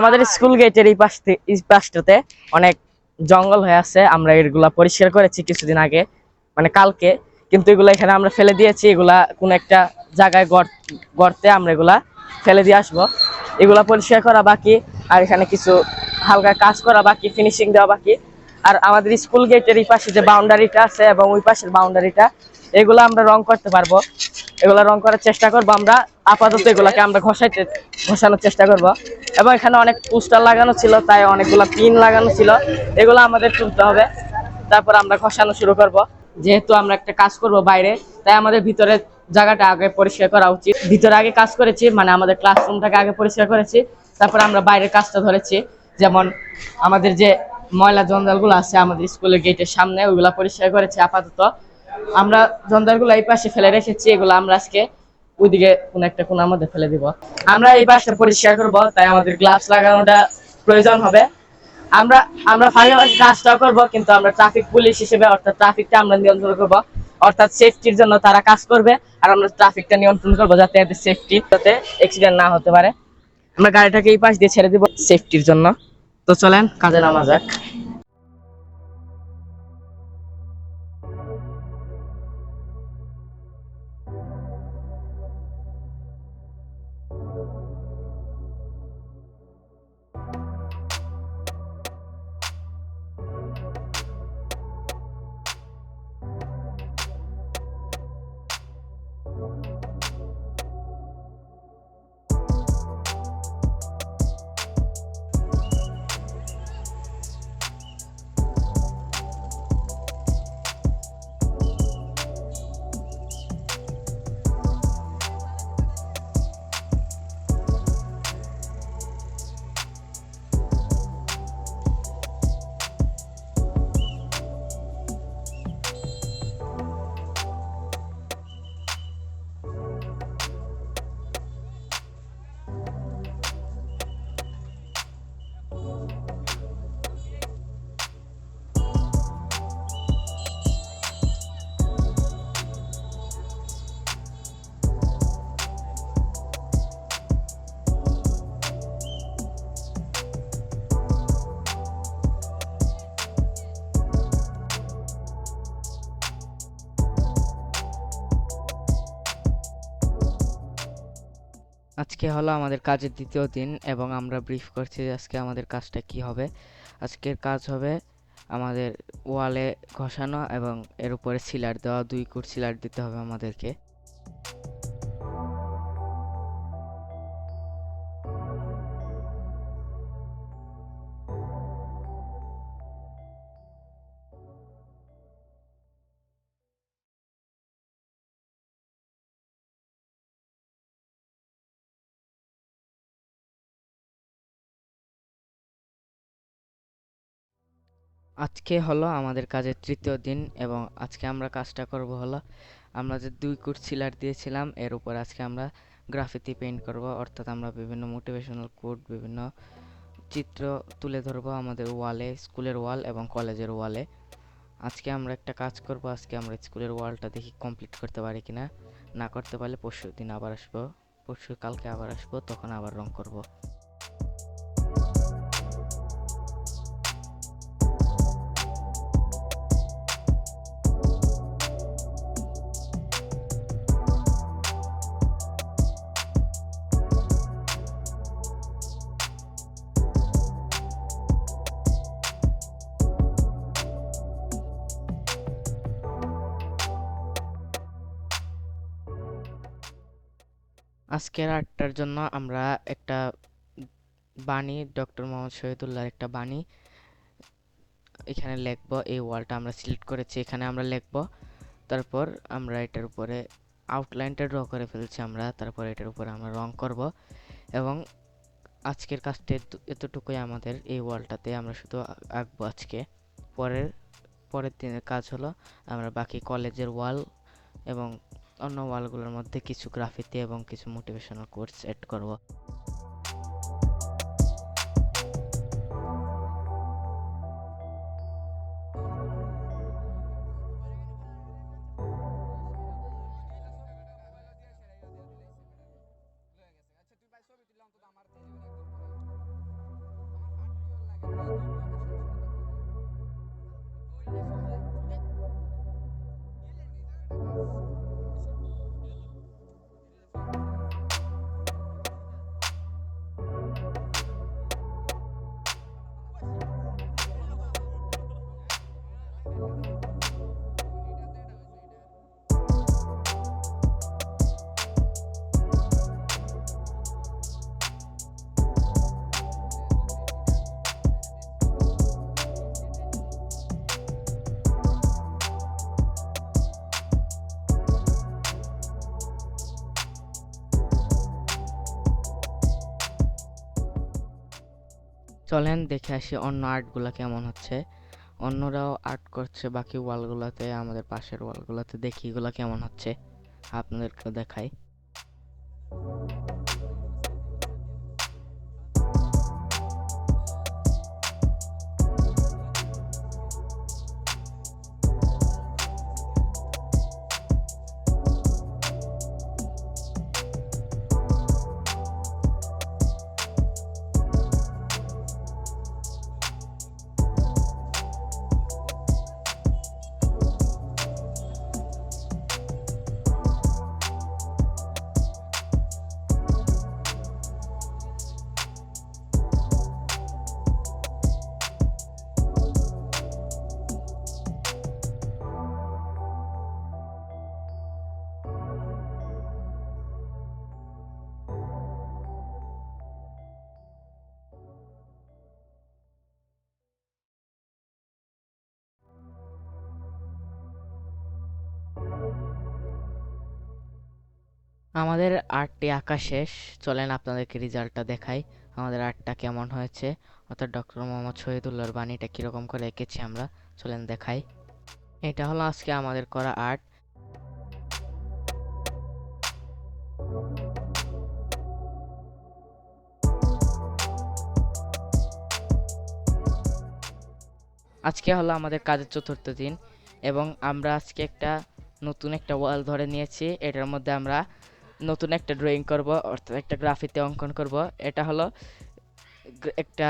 আমাদের স্কুল গেটের এই পাশ এই পাশটাতে অনেক জঙ্গল হয়ে আছে আমরা এগুলা পরিষ্কার করেছি কিছুদিন আগে মানে কালকে। কিন্তু এগুলা এখানে আমরা ফেলে দিয়েছি এগুলা কোন একটা জায়গায় গর্ত গর্তে আমরা এগুলা ফেলে দিয়ে আসব। এগুলা পরিষ্কার করা বাকি আর এখানে কিছু হালকা কাজ করা বাকি ফিনিশিং দেওয়া বাকি। আর আমাদের স্কুল গেটের এই পাশে যে বাউন্ডারিটা আছে এবং ওই পাশের বাউন্ডারিটা এগুলো আমরা রং করতে পারব। এগুলা রং করার চেষ্টা করব আমরা। আপাতত এগুলাকে আমরা ঘষাইতে ঘষানোর চেষ্টা করব। এবং এখানে অনেক পোস্টার লাগানো ছিল, তাই অনেকগুলা পিন লাগানো ছিল। এগুলো আমাদের তুলতে হবে। তারপর আমরা ঘষানো শুরু করব। যেহেতু আমরা একটা কাজ করব বাইরে, তাই আমাদের ভিতরে জায়গাটা আগে পরিষ্কার করা উচিত। ভিতরে আগে কাজ করেছি মানে আমাদের ক্লাসরুমটাকে আগে পরিষ্কার করেছি। তারপর আমরা বাইরের কাজটা ধরেছি। যেমন আমাদের যে ময়লা জঞ্জালগুলো আছে আমাদের স্কুলের গেটের সামনে, ওইগুলা পরিষ্কার করেছি আপাতত। আমরা জঞ্জালগুলো এই পাশে ফেলে রেখেছি, এগুলো আমরা আজকে ওইদিকে কোন একটা কোন মধ্যে ফেলে দিব। আমরা এই পাশটা পরিষ্কার করব, তাই আমাদের গ্লাভস লাগানোটা প্রয়োজন হবে। আমরা আমরা ফাঁকে কাজটাও করব, কিন্তু আমরা ট্রাফিক পুলিশ হিসেবে, অর্থাৎ ট্রাফিকটা আমরা নিয়ন্ত্রণ করব। অর্থাৎ সেফটির জন্য তারা কাজ করবে, আর আমরা ট্রাফিকটা নিয়ন্ত্রণ করব যাতে এদের সেফটি যাতে অ্যাক্সিডেন্ট না হতে পারে। আমরা গাড়িটাকে এই পাশ দিয়ে ছেড়ে দিব সেফটির জন্য। তো চলেন, কাজে নামা যাক। আজকে হলো আমাদের কাজের দ্বিতীয় দিন এবং আমরা ব্রিফ করছি যে আজকে আমাদের কাজটা কি হবে। আজকের কাজ হবে আমাদের ওয়ালে ঘষানো এবং এর উপরে সিলার দেওয়া, দুই কোট সিলার দিতে হবে আমাদেরকে। আজকে হলো আমাদের কাজের তৃতীয় দিন এবং আজকে আমরা কাজটা করব হলো, আমরা যে দুই কুট সিলার দিয়েছিলাম, এর উপর আজকে আমরা গ্রাফিতি পেইন্ট করব। অর্থাৎ আমরা বিভিন্ন মোটিভেশনাল কোড বিভিন্ন চিত্র তুলে ধরবো আমাদের ওয়ালে স্কুলের ওয়াল এবং কলেজের ওয়ালে আজকে আমরা একটা কাজ করব, আজকে আমরা স্কুলের ওয়ালটা দেখি কমপ্লিট করতে পারি কিনা। না করতে পারলে পরশু দিন আবার আসব, পরশু কালকে আবার আসব, তখন আবার রং করব। আজকের আটটার জন্য আমরা একটা বাণী, ডক্টর মোহাম্মদ শহীদুল্লাহর একটা বাণী এখানে লিখব। এই ওয়ালটা আমরা সিলেক্ট করেছি, এখানে আমরা লিখব। তারপর আমরা এটার উপরে আউটলাইনটা ড্র করে ফেলছি আমরা, তারপর এটার উপরে আমরা রং করব এবং আজকের কাজটা এত- এতটুকুই আমাদের এই ওয়ালটাতে আমরা শুধু আঁকবো আজকে। পরের পরের দিনের কাজ হলো আমরা বাকি কলেজের ওয়াল এবং অন্য ওয়ালগুলোর মধ্যে কিছু গ্রাফিতি এবং কিছু মোটিভেশনাল কোর্স অ্যাড করব। চলেন, দেখে আসি অন্য আর্টগুলো কেমন হচ্ছে। অন্যরাও আর্ট করছে বাকি ওয়ালগুলোতে, আমাদের পাশের ওয়ালগুলোতে, দেখি এগুলো কেমন হচ্ছে। আপনাদেরকে দেখাই। আমাদের আর্টটি আঁকা শেষ। চলেন আপনাদেরকে রেজাল্টটা দেখাই। আমাদের আর্টটা কেমন হয়েছে? অর্থাৎ ডক্টর মোহাম্মদ শহীদুল্লাহর বাণীটা কীরকম করে এঁকেছি আমরা? চলেন দেখাই। এটা হলো আজকে আমাদের করা আর্ট আজকে হলো আমাদের কাজের চতুর্থ দিন এবং আমরা আজকে একটা নতুন একটা ওয়াল ধরে নিয়েছি। এটার মধ্যে আমরা নতুন একটা ড্রয়িং করব, অর্থাৎ একটা গ্রাফিতে অঙ্কন করব। এটা হলো একটা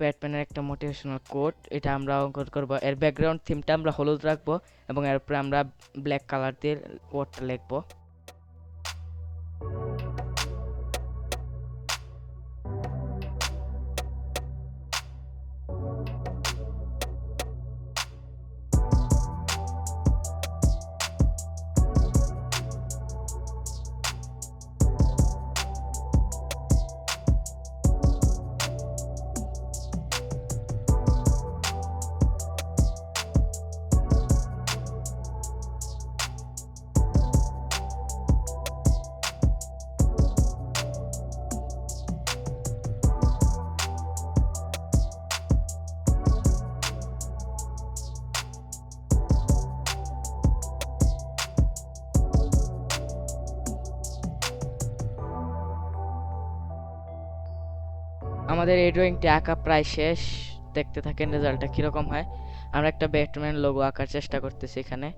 ব্যাটম্যানের একটা মোটিভেশনাল কোট এটা আমরা অঙ্কন করব। এর ব্যাকগ্রাউন্ড থিমটা আমরা হলুদ রাখব এবং এরপরে আমরা ব্ল্যাক কালার দিয়ে কোটটা লিখব। আমাদের এই ড্রয়িংটি আঁকা প্রায় শেষ। দেখতে থাকেন রেজাল্টটা কীরকম হয়। আমরা একটা ব্যাটম্যান লোগো আঁকার চেষ্টা করতেছি এখানে।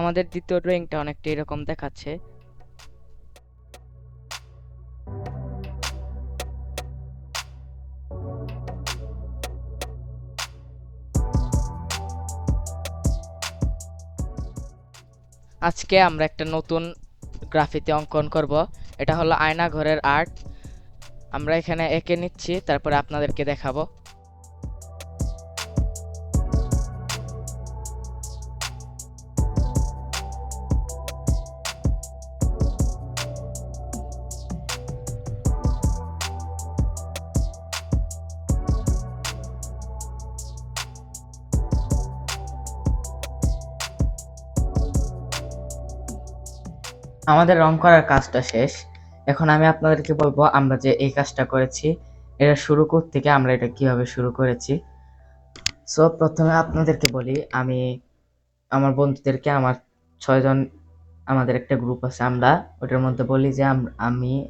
আমাদের দ্বিতীয় ড্রয়িংটা অনেকটা এরকম দেখাচ্ছে। আজকে আমরা একটা নতুন গ্রাফিতে অঙ্কন করব। এটা হলো আয়না ঘরের আর্ট আমরা এখানে এঁকে নিচ্ছি, তারপরে আপনাদেরকে দেখাবো। আমাদের রং করার কাজটা শেষ। এখন আমি আপনাদেরকে বলব আমরা যে এই কাজটা করেছি, এটা শুরু থেকে আমরা এটা কীভাবে শুরু করেছি। সো প্রথমে আপনাদেরকে বলি, আমি আমার বন্ধুদেরকে, আমার ছয়জন, আমাদের একটা গ্রুপ আছে আমরা, ওটার মধ্যে বলি যে আম- আমি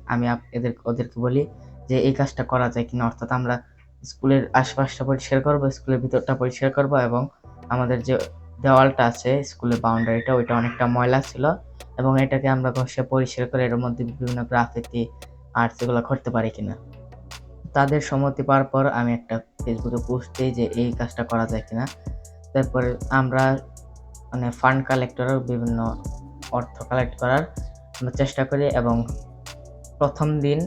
এদের, ওদেরকে বলি যে এই কাজটা করা যায় কিনা। অর্থাৎ আমরা স্কুলের আশপাশটা পরিষ্কার করব, স্কুলের ভিতরটা পরিষ্কার করব এবং আমাদের যে দেওয়ালটা আছে, স্কুলের বাউন্ডারিটা ওইটা অনেকটা ময়লা ছিল। এবং এটাকে আমরা ঘষে পরিষ্কার করে এর মধ্যে বিভিন্ন গ্রাফিতি আর্টস এগুলো করতে পারি কিনা। তাদের সম্মতি পাওয়ার পর আমি একটা ফেসবুকে পোস্ট দিই যে এই কাজটা করা যায় কিনা। তারপরে আমরা মানে ফান্ড কালেক্টরও বিভিন্ন অর্থ কালেক্ট করার আমরা চেষ্টা করি এবং প্রথম দিন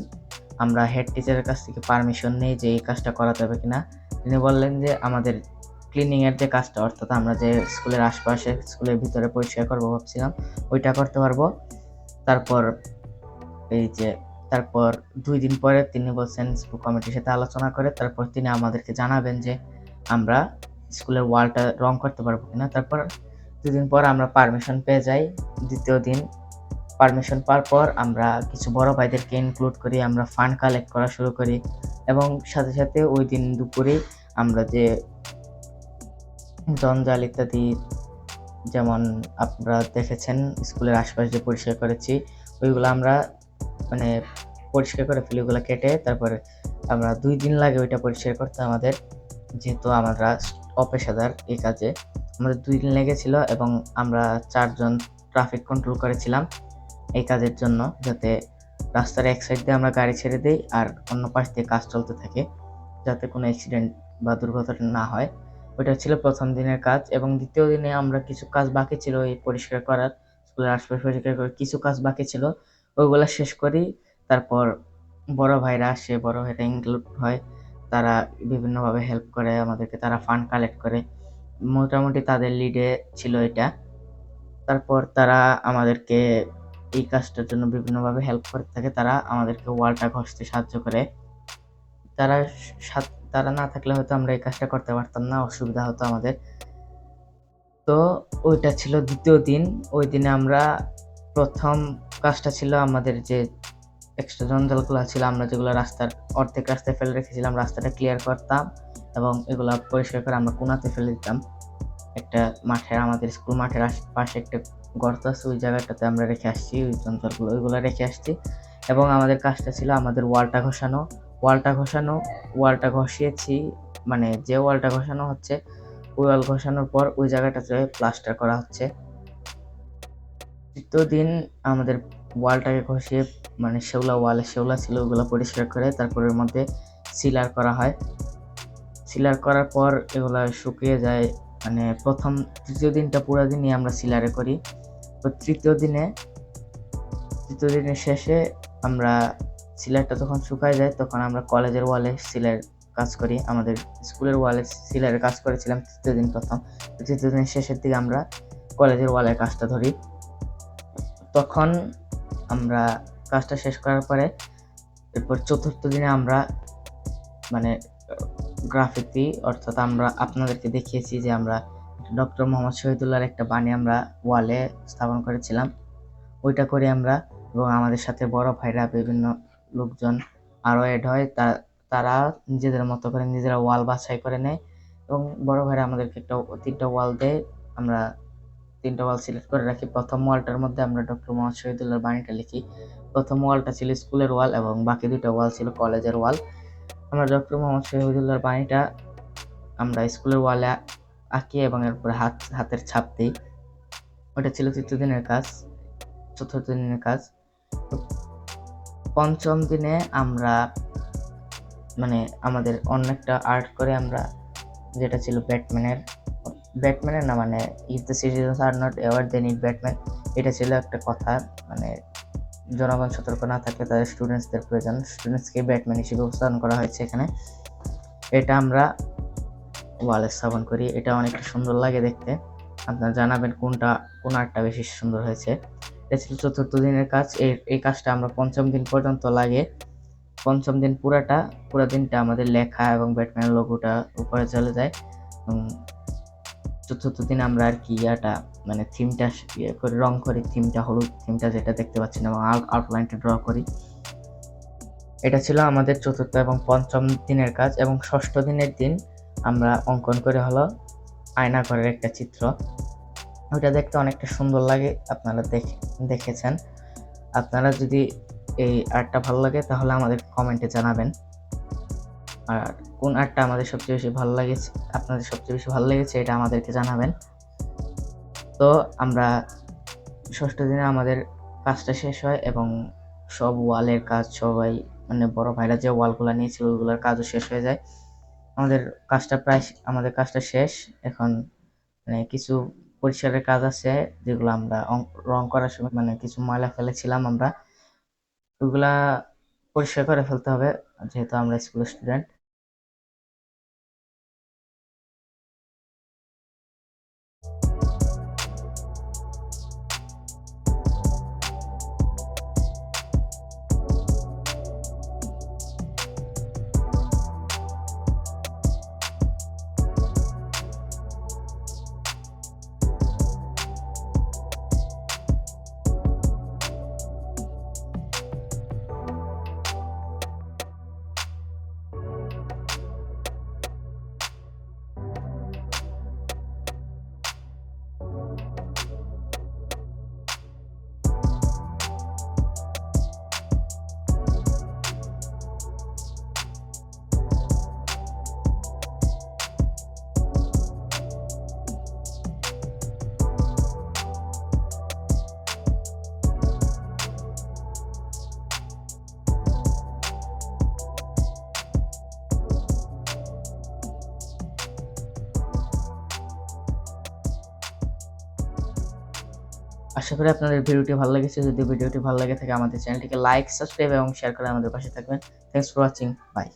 আমরা হেড টিচারের কাছ থেকে পারমিশন নেই যে এই কাজটা করা যাবে কিনা। তিনি বললেন যে আমাদের ক্লিনিং এর যে কাজটা, অর্থাৎ আমরা যে স্কুলের আশপাশে স্কুলের ভিতরে পরিষ্কার করব ভাবছিলাম, ওইটা করতে পারব। তারপর এই যে, তারপর দুই দিন পরে তিনি বলছেন স্কুল কমিটির সাথে আলোচনা করে, তারপর তিনি আমাদেরকে জানাবেন যে আমরা স্কুলের ওয়ালটা রং করতে পারব কিনা। তারপর দুদিন পর আমরা পারমিশন পেয়ে যাই। দ্বিতীয় দিন পারমিশন পাওয়ার পর আমরা কিছু বড় ভাইদেরকে ইনক্লুড করি, আমরা ফান্ড কালেক্ট করা শুরু করি এবং সাথে সাথে ওই দিন দুপুরে আমরা যে জঞ্জাল ইত্যাদি যেমন আপনারা দেখেছেন, স্কুলের আশপাশ যে পরিষ্কার করেছি, ওইগুলো আমরা মানে পরিষ্কার করে ফেলি ওগুলো কেটে তারপরে আমরা দুই দিন লাগে ওইটা পরিষ্কার করতে আমাদের। যেহেতু আমরা অপেশাদার এই কাজে, আমাদের দুই দিন লেগেছিল এবং আমরা চারজন ট্রাফিক কন্ট্রোল করেছিলাম এই কাজের জন্য যাতে রাস্তার এক সাইড দিয়ে আমরা গাড়ি ছেড়ে দিই আর অন্য পাশ দিয়ে কাজ চলতে থাকে, যাতে কোনো অ্যাক্সিডেন্ট বা দুর্ঘটনা না হয়। ওইটা ছিল প্রথম দিনের কাজ এবং দ্বিতীয় দিনে আমরা কিছু কাজ বাকি ছিল এই পরিষ্কার করার, স্কুলের আশপাশ পরিষ্কার করার কিছু কাজ বাকি ছিল, ওইগুলো শেষ করি। তারপর বড় ভাইরা আসে, বড় ভাইরা ইনক্লুড হয়, তারা বিভিন্নভাবে হেল্প করে, আমাদেরকে তারা ফান্ড কালেক্ট করে। মোটামুটি তাদের লিডে ছিল এটা। তারপর তারা আমাদেরকে এই কাজটার জন্য বিভিন্নভাবে হেল্প করতে থাকে, তারা আমাদেরকে ওয়ালটা ঘষতে সাহায্য করে। তারা সাথ- তারা না থাকলে হয়তো আমরা এই কাজটা করতে পারতাম না, অসুবিধা হতো আমাদের। তো ওইটা ছিল দ্বিতীয় দিন। ওই দিনে আমরা প্রথম কাজটা ছিল আমাদের যে এক্সট্রা জঞ্জালগুলো ছিল, আমরা যেগুলো রাস্তার অর্ধেক রাস্তায় ফেলে রেখেছিলাম, রাস্তাটা ক্লিয়ার করতাম এবং এগুলো পরিষ্কার করে আমরা কোনাতে ফেলে দিতাম। একটা মাঠে আমাদের স্কুল মাঠের পাশে একটা গর্ত আছে, ওই জায়গাটাতে আমরা রেখে আসছি, ওই জঞ্জালগুলো, ওইগুলো রেখে আসছি। এবং আমাদের কাজটা ছিল আমাদের ওয়ালটা ঘষানো। ওয়ালটা ঘষানো, ওয়ালটা ঘষিয়েছি মানে যে ওয়ালটা ঘষানো হচ্ছে, ওই ওয়াল ঘষানোর পর ওই জায়গাটাতে প্লাস্টার করা হচ্ছে। তৃতীয় দিন আমাদের ওয়ালটাকে ঘষিয়ে মানে শেওলা ওয়ালে শেওলা ছিল, ওগুলো পরিষ্কার করে তারপর এর মধ্যে সিলার করা হয়। সিলার করার পর এগুলা শুকিয়ে যায় মানে প্রথম, তৃতীয় দিনটা পুরো দিনই আমরা সিলারে করি। তো তৃতীয় দিনে, তৃতীয় দিনের শেষে আমরা সিলারটা যখন শুকায় যায়, তখন আমরা কলেজের ওয়ালে সিলার কাজ করি। আমাদের স্কুলের ওয়ালে সিলারের কাজ করেছিলাম তৃতীয় দিন প্রথম। তৃতীয় দিনের শেষের দিকে আমরা কলেজের ওয়ালের কাজটা ধরি। তখন আমরা কাজটা শেষ করার পরে, এরপর চতুর্থ দিনে আমরা মানে গ্রাফিতি, অর্থাৎ আমরা আপনাদেরকে দেখিয়েছি যে আমরা ডক্টর মোহাম্মদ শহীদুল্লাহর একটা বাণী আমরা ওয়ালে স্থাপন করেছিলাম। ওইটা করে আমরা এবং আমাদের সাথে বড় ভাইরা বিভিন্ন লোকজন আরও অ্যাড হয়, তা, তারা নিজেদের মতো করে নিজেরা ওয়াল বাছাই করে নেয় এবং বড় ভাইরা আমাদেরকে একটা তিনটা ওয়াল দেয়। আমরা তিনটা ওয়াল সিলেক্ট করে রাখি। প্রথম ওয়ালটার মধ্যে আমরা ডক্টর মোহাম্মদ শহীদুল্লাহর বাণীটা লিখি। প্রথম ওয়ালটা ছিল স্কুলের ওয়াল এবং বাকি দুইটা ওয়াল ছিল কলেজের ওয়াল আমরা ডক্টর মোহাম্মদ শহীদুল্লাহর বাণীটা আমরা স্কুলের ওয়ালে আঁকি এবং এরপরে হাত, হাতের ছাপ দিই। ওটা ছিল তৃতীয় দিনের কাজ, চতুর্থ দিনের কাজ। পঞ্চম দিনে আমরা মানে আমাদের অন্য একটা আর্ট করে আমরা, যেটা ছিল ব্যাটম্যানের ব্যাটম্যানের না মানে if the citizens are not ever they need Batman, এটা ছিল একটা কথা মানে জনগণ সতর্ক না থাকলে তাদের স্টুডেন্টসদের প্রয়োজন স্টুডেন্টসকে ব্যাটম্যান হিসেবে উপস্থাপন করা হয়েছে এখানে। এটা আমরা ওয়ালে স্থাপন করি, এটা অনেকটা সুন্দর লাগে দেখতে। আপনারা জানাবেন কোনটা, কোন আর্টটা বেশি সুন্দর হয়েছে। এটা ছিল চতুর্থ দিনের কাজ। এই এই কাজটা আমরা পঞ্চম দিন পর্যন্ত লাগে পঞ্চম দিন পুরাটা, পুরো দিনটা আমাদের লেখা এবং ব্যাটম্যান লোগোটা উপরে চলে যায়। চতুর্থ দিন আমরা আর কি ইয়াটা মানে থিমটা ইয়ে করে, রং করি থিমটা হলুদ থিমটা যেটা দেখতে পাচ্ছেন এবং আউটলাইনটা ড্র করি। এটা ছিল আমাদের চতুর্থ এবং পঞ্চম দিনের কাজ এবং ষষ্ঠ দিনের দিন আমরা অঙ্কন করে হলো আয়না ঘরের একটা চিত্র। ওইটা দেখতে অনেকটা সুন্দর লাগে, আপনারা দেখে, দেখেছেন। আপনারা যদি এই আর্টটা ভালো লাগে, তাহলে আমাদের কমেন্টে জানাবেন। আর কোন আর্টটা আমাদের সবচেয়ে বেশি ভালো লেগেছে, আপনাদের সবচেয়ে বেশি ভালো লেগেছে, এটা আমাদেরকে জানাবেন। তো আমরা ষষ্ঠ দিনে আমাদের কাজটা শেষ হয় এবং সব ওয়ালের কাজ, সবাই মানে বড় ভাইরা যে ওয়ালগুলো নিয়েছিল ওইগুলোর কাজও শেষ হয়ে যায়। আমাদের কাজটা প্রায়, আমাদের কাজটা শেষ। এখন মানে কিছু পরিষ্কারের কাজ আছে, যেগুলো আমরা রং করার সময় মানে কিছু ময়লা ফেলেছিলাম আমরা ওইগুলা পরিষ্কার করে ফেলতে হবে, যেহেতু আমরা স্কুল স্টুডেন্ট আশা করি আপনাদের ভিডিওটি ভালো লেগেছে। যদি ভিডিওটি ভালো লাগে থাকে আমাদের চ্যানেলটিকে লাইক সাবস্ক্রাইব এবং শেয়ার করে আমাদের পাশে থাকবেন। Thanks for watching by